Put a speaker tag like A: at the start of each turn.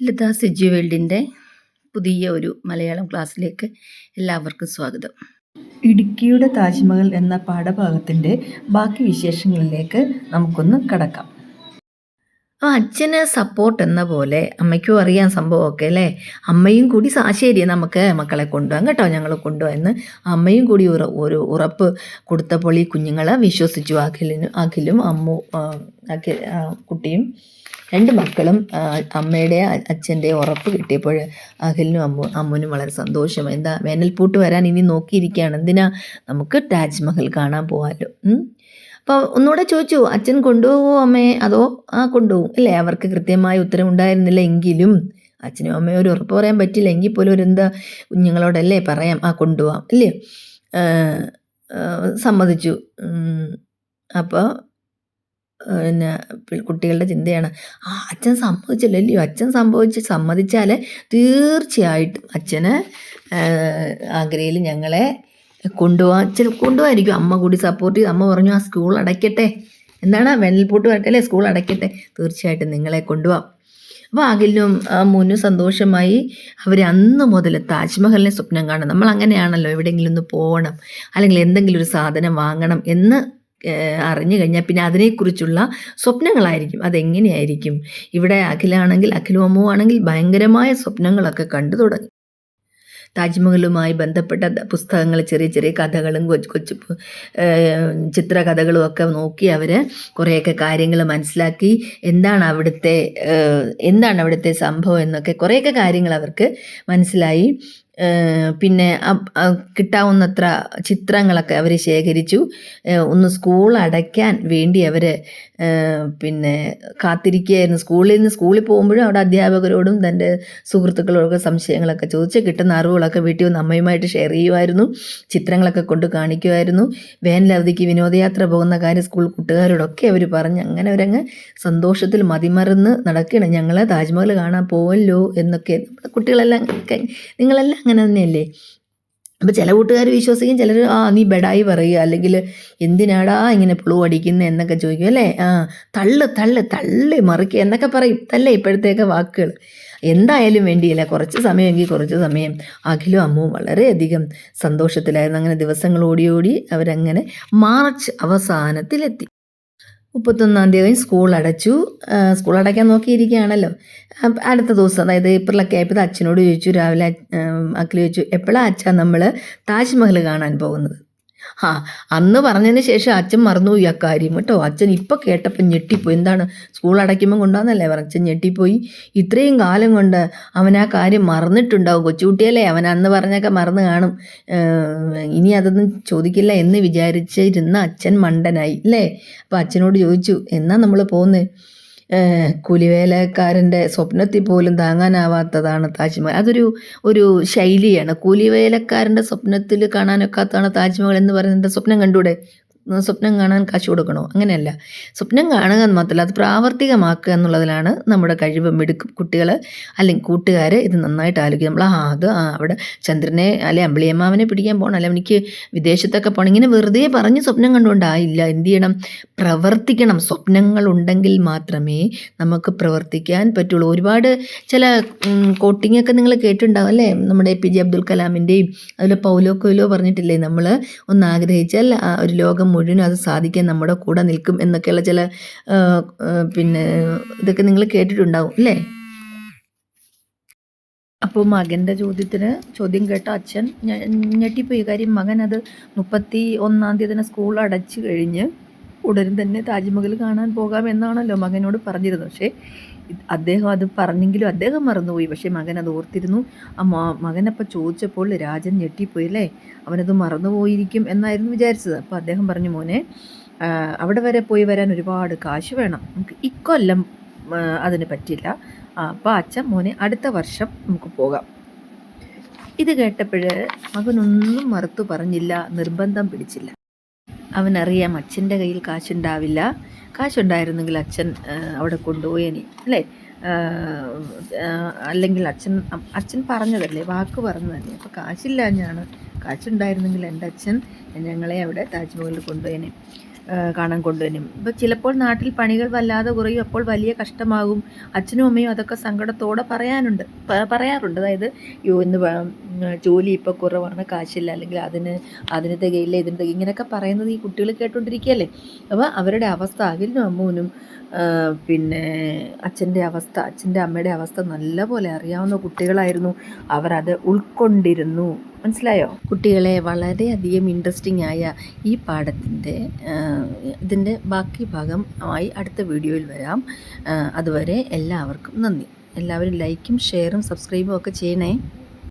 A: ലത സിജി വേൾഡിന്റെ പുതിയ ഒരു മലയാളം ക്ലാസ്സിലേക്ക് എല്ലാവർക്കും സ്വാഗതം.
B: ഇടുക്കിയുടെ താജ്മഹൽ എന്ന പാഠഭാഗത്തിന്റെ ബാക്കി വിശേഷങ്ങളിലേക്ക് നമുക്കൊന്ന് കടക്കാം.
A: ആ അച്ഛന് സപ്പോർട്ട് എന്ന പോലെ അമ്മയ്ക്കും അറിയാം സംഭവമൊക്കെ അല്ലേ? അമ്മയും കൂടി ശരി നമുക്ക് മക്കളെ കൊണ്ടുപോകാം കേട്ടോ ഞങ്ങൾ കൊണ്ടുപോകാം എന്ന്. അമ്മയും കൂടി ഉറ ഒരു ഉറപ്പ് കൊടുത്തപ്പോൾ ഈ കുഞ്ഞുങ്ങളെ വിശ്വസിച്ചു. അഖിലിനും അഖിലും അമ്മു അഖിൽ കുട്ടിയും രണ്ട് മക്കളും അമ്മയുടെ അച്ഛന്റെ ഉറപ്പ് കിട്ടിയപ്പോൾ അഖിലിനും അമ്മു അമ്മുനും വളരെ സന്തോഷം. എന്താ വേനൽപ്പൂട്ട് വരാൻ ഇനി നോക്കിയിരിക്കുകയാണ്. എന്തിനാ? നമുക്ക് താജ്മഹൽ കാണാൻ പോകാമല്ലോ അപ്പോൾ ഒന്നുകൂടെ ചോദിച്ചു അച്ഛൻ കൊണ്ടുപോകുമോ അമ്മയെ അതോ? ആ കൊണ്ടുപോകും. അല്ലേ അവർക്ക് കൃത്യമായ ഉത്തരം ഉണ്ടായിരുന്നില്ല എങ്കിലും അച്ഛനും അമ്മയും ഒരു ഉറപ്പ് പറയാൻ പറ്റില്ല. എങ്കിൽ പോലും ഒരു എന്താ കുഞ്ഞുങ്ങളോടല്ലേ പറയാം ആ കൊണ്ടുപോകാം അല്ലേ സമ്മതിച്ചു. അപ്പോൾ പിന്നെ കുട്ടികളുടെ ചിന്തയാണ്. ആ അച്ഛൻ സമ്മതിച്ചല്ലോ അല്ലയോ അച്ഛൻ സംഭവിച്ച് സമ്മതിച്ചാൽ തീർച്ചയായിട്ടും അച്ഛന് ആഗ്രയിൽ ഞങ്ങളെ കൊണ്ടുപോകാൻ ചില കൊണ്ടുപോകായിരിക്കും അമ്മ കൂടി സപ്പോർട്ട് ചെയ്ത് അമ്മ പറഞ്ഞു ആ സ്കൂൾ അടയ്ക്കട്ടെ. എന്താണ്? വെണ്ണൽപൂട്ട് വരട്ടെ സ്കൂൾ അടയ്ക്കട്ടെ. തീർച്ചയായിട്ടും നിങ്ങളെ കൊണ്ടുപോകാം അപ്പോൾ അഖിലിനും മുന്നും സന്തോഷമായി. അവർ അന്ന് മുതൽ താജ്മഹലിനെ സ്വപ്നം കാണും നമ്മൾ അങ്ങനെയാണല്ലോ എവിടെയെങ്കിലും ഒന്ന് പോകണം അല്ലെങ്കിൽ എന്തെങ്കിലും ഒരു സാധനം വാങ്ങണം എന്ന് അറിഞ്ഞു കഴിഞ്ഞാൽ പിന്നെ അതിനെക്കുറിച്ചുള്ള സ്വപ്നങ്ങളായിരിക്കും. അതെങ്ങനെയായിരിക്കും? ഇവിടെ അഖിലാണെങ്കിൽ അഖിലും അമ്മു ആണെങ്കിൽ ഭയങ്കരമായ സ്വപ്നങ്ങളൊക്കെ കണ്ടു തുടങ്ങി. താജ്മഹലുമായി ബന്ധപ്പെട്ട പുസ്തകങ്ങൾ ചെറിയ ചെറിയ കഥകളും കൊച്ചു കൊച്ചു ചിത്രകഥകളും ഒക്കെ നോക്കി അവർ കുറേയൊക്കെ കാര്യങ്ങൾ മനസ്സിലാക്കി എന്താണ് അവിടുത്തെ എന്താണ് അവിടുത്തെ സംഭവം എന്നൊക്കെ കുറേയൊക്കെ കാര്യങ്ങൾ അവർക്ക് മനസ്സിലായി. പിന്നെ കിട്ടാവുന്നത്ര ചിത്രങ്ങളൊക്കെ അവർ ശേഖരിച്ചു. ഒന്ന് സ്കൂൾ അടയ്ക്കാൻ വേണ്ടി അവർ പിന്നെ കാത്തിരിക്കുകയായിരുന്നു. സ്കൂളിൽ നിന്ന് സ്കൂളിൽ പോകുമ്പോഴും അവിടെ അധ്യാപകരോടും തന്റെ സുഹൃത്തുക്കളോടൊക്കെ സംശയങ്ങളൊക്കെ ചോദിച്ച് കിട്ടുന്ന അറിവുകളൊക്കെ വീട്ടിൽ വന്ന് അമ്മയുമായിട്ട് ഷെയർ ചെയ്യുമായിരുന്നു. ചിത്രങ്ങളൊക്കെ കൊണ്ട് കാണിക്കുമായിരുന്നു. വേനലവധിക്ക് വിനോദയാത്ര പോകുന്ന കാര്യം സ്കൂൾ കൂട്ടുകാരോടൊക്കെ അവർ പറഞ്ഞ് അങ്ങനെ അവരങ്ങ് സന്തോഷത്തിൽ മതിമറന്ന് നടക്കുകയാണ്. ഞങ്ങൾ താജ്മഹൽ കാണാൻ പോവല്ലോ എന്നൊക്കെ. കുട്ടികളെല്ലാം നിങ്ങളെല്ലാം അങ്ങനെ തന്നെയല്ലേ? അപ്പോൾ ചില കൂട്ടുകാർ വിശ്വസിക്കും ചിലർ ആ നീ ബെഡായി പറയുക. അല്ലെങ്കിൽ എന്തിനാടാ ഇങ്ങനെ പുളു അടിക്കുന്നത് എന്നൊക്കെ ചോദിക്കും അല്ലേ? ആ തള്ള് തള്ള് തള്ളി മറിക്കുക എന്നൊക്കെ പറയും. തല്ലേ ഇപ്പോഴത്തേക്ക് വാക്കുകൾ എന്തായാലും വേണ്ടിയില്ല. കുറച്ച് സമയമെങ്കിൽ കുറച്ച് സമയം. അഖിലും അമ്മുവും വളരെയധികം സന്തോഷത്തിലായിരുന്നു. അങ്ങനെ ദിവസങ്ങൾ ഓടി ഓടി അവരങ്ങനെ മാർച്ച് അവസാനത്തിലെത്തി. മുപ്പത്തൊന്നാം തീയതി സ്കൂൾ അടച്ചു. സ്കൂൾ അടയ്ക്കാൻ നോക്കിയിരിക്കുകയാണല്ലോ. അടുത്ത ദിവസം അതായത് ഏപ്രിലൊക്കെ ആയപ്പോൾ അച്ഛനോട് ചോദിച്ചു രാവിലെ അക്കിൽ ചോദിച്ചു എപ്പോഴാണ് അച്ഛാ നമ്മൾ താജ്മഹൽ കാണാൻ പോകുന്നത്? ആ അന്ന് പറഞ്ഞതിന് ശേഷം അച്ഛൻ മറന്നുപോയി ആ കാര്യം കേട്ടോ. അച്ഛൻ ഇപ്പോൾ കേട്ടപ്പോൾ ഞെട്ടിപ്പോയി. എന്താണ് സ്കൂൾ അടയ്ക്കുമ്പോൾ കൊണ്ടുവന്നല്ലേ പറഞ്ഞ അച്ഛൻ ഞെട്ടിപ്പോയി. ഇത്രയും കാലം കൊണ്ട് അവൻ ആ കാര്യം മറന്നിട്ടുണ്ടാവും. കൊച്ചുകുട്ടിയല്ലേ അവൻ അന്ന് പറഞ്ഞൊക്കെ മറന്നു കാണും. ഇനി അതൊന്നും ചോദിക്കില്ല എന്ന് വിചാരിച്ചിരുന്ന അച്ഛൻ മണ്ടനായി അല്ലേ? അപ്പോൾ അച്ഛനോട് ചോദിച്ചു എന്നാ നമ്മൾ പോകുന്നത് കൂലിവേലക്കാരന്റെ സ്വപ്നത്തിൽ പോലും താങ്ങാനാവാത്തതാണ് താജ്മഹൽ. അതൊരു ഒരു ശൈലിയാണ്. കൂലിവേലക്കാരന്റെ സ്വപ്നത്തിൽ കാണാനൊക്കാത്തതാണ് താജ്മഹൽ എന്ന് പറയുന്നത് സ്വപ്നം കണ്ടൂടെ? സ്വപ്നം കാണാൻ കാശ് കൊടുക്കണോ? അങ്ങനെയല്ല. സ്വപ്നം കാണുക എന്ന് മാത്രമല്ല അത് പ്രാവർത്തികമാക്കുക എന്നുള്ളതിലാണ് നമ്മുടെ കഴിവ് മിടുക്ക് കുട്ടികൾ അല്ലെങ്കിൽ കൂട്ടുകാർ ഇത് നന്നായിട്ട് ആലോചിക്കും. നമ്മൾ ആ അത് അവിടെ ചന്ദ്രനെ അല്ലെ അമ്പിളിയമ്മാവനെ പിടിക്കാൻ പോകണം അല്ലെ എനിക്ക് വിദേശത്തൊക്കെ പോകണം ഇങ്ങനെ വെറുതെ പറഞ്ഞ് സ്വപ്നം കണ്ടുകൊണ്ടായില്ല. എന്ത് ചെയ്യണം? പ്രവർത്തിക്കണം. സ്വപ്നങ്ങൾ ഉണ്ടെങ്കിൽ മാത്രമേ നമുക്ക് പ്രവർത്തിക്കാൻ പറ്റുള്ളൂ. ഒരുപാട് ചില കോട്ടിങ്ങൊക്കെ നിങ്ങൾ കേട്ടിട്ടുണ്ടാവും അല്ലേ? നമ്മുടെ എ പി ജെ അബ്ദുൽ കലാമിന്റെയും അതുപോലെ പൗലോ കൊയിലോ പറഞ്ഞിട്ടില്ലേ? നമ്മൾ ഒന്ന് ആഗ്രഹിച്ചാൽ ഒരു ലോകം മുഴുവൻ അത് സാധിക്കാൻ നമ്മുടെ കൂടെ നിൽക്കും എന്നൊക്കെയുള്ള ചില പിന്നെ ഇതൊക്കെ നിങ്ങൾ കേട്ടിട്ടുണ്ടാവും അല്ലേ? അപ്പോൾ മകന്റെ ചോദ്യത്തിന് ചോദ്യം കേട്ട അച്ഛൻ ഞെട്ടിപ്പോയി. കാര്യം മകൻ അത് മുപ്പത്തി ഒന്നാം തീയതി തന്നെ സ്കൂൾ അടച്ചു കഴിഞ്ഞ് ഉടൻ തന്നെ താജ്മഹൽ കാണാൻ പോകാം എന്നാണല്ലോ മകനോട് പറഞ്ഞിരുന്നത്. പക്ഷേ അദ്ദേഹം അത് പറഞ്ഞെങ്കിലും അദ്ദേഹം മറന്നുപോയി. പക്ഷേ മകൻ അത് ഓർത്തിരുന്നു. ആ മകനപ്പോൾ ചോദിച്ചപ്പോൾ രാജൻ ഞെട്ടിപ്പോയി അല്ലേ? അവനത് മറന്നുപോയിരിക്കും എന്നായിരുന്നു വിചാരിച്ചത്. അപ്പോൾ അദ്ദേഹം പറഞ്ഞു മോനെ അവിടെ വരെ പോയി വരാൻ ഒരുപാട് കാശ് വേണം. നമുക്ക് ഇക്കൊല്ലം അതിന് പറ്റില്ല. അപ്പോൾ അച്ഛൻ മോനെ അടുത്ത വർഷം നമുക്ക് പോകാം. ഇത് കേട്ടപ്പോൾ മകനൊന്നും മറുത്തു പറഞ്ഞില്ല നിർബന്ധം പിടിച്ചില്ല. അവനറിയാം അച്ഛന്റെ കയ്യിൽ കാശുണ്ടാവില്ല. കാശുണ്ടായിരുന്നെങ്കിൽ അച്ഛൻ അവിടെ കൊണ്ടുപോയേനെ അല്ലേ? അല്ലെങ്കിൽ അച്ഛൻ അച്ഛൻ പറഞ്ഞതല്ലേ വാക്ക് പറഞ്ഞതല്ലേ? അപ്പോൾ കാശില്ലാഞ്ഞാണ് കാശുണ്ടായിരുന്നെങ്കിൽ എന്റെ അച്ഛൻ ഞങ്ങളെ അവിടെ താജ്മഹലിൽ കൊണ്ടുപോയേനെ കാണാൻ കൊണ്ടുവരും ഇപ്പോൾ ചിലപ്പോൾ നാട്ടിൽ പണികൾ വല്ലാതെ കുറയും അപ്പോൾ വലിയ കഷ്ടമാകും. അച്ഛനും അമ്മയും അതൊക്കെ സങ്കടത്തോടെ പറയാനുണ്ട് പറയാറുണ്ട്. അതായത് യോ ഉം, ജോലി ഇപ്പോൾ കുറവാണ് കാശില്ല അല്ലെങ്കിൽ അതിന് അതിന് തികയില്ല ഇതിന് തികയില്ല ഇങ്ങനെയൊക്കെ പറയുന്നത് ഈ കുട്ടികൾ കേട്ടോണ്ടിരിക്കുകയല്ലേ? അപ്പോൾ അവരുടെ അവസ്ഥ അഖിലിനും അമ്മൂനും പിന്നെ അച്ഛന്റെ അവസ്ഥ അച്ഛന്റെ അമ്മയുടെ അവസ്ഥ നല്ലപോലെ അറിയാവുന്ന കുട്ടികളായിരുന്നു. അവരത് ഉൾക്കൊണ്ടിരുന്നു. മനസ്സിലായോ? കുട്ടികളെ വളരെയധികം ഇൻട്രസ്റ്റിംഗ് ആയ ഈ പാഠത്തിന്റെ ഇതിന്റെ ബാക്കി ഭാഗം ആയി അടുത്ത വീഡിയോയിൽ വരാം. അതുവരെ എല്ലാവർക്കും നന്ദി. എല്ലാവരും ലൈക്കും ഷെയറും സബ്സ്ക്രൈബും ഒക്കെ ചെയ്യണേ.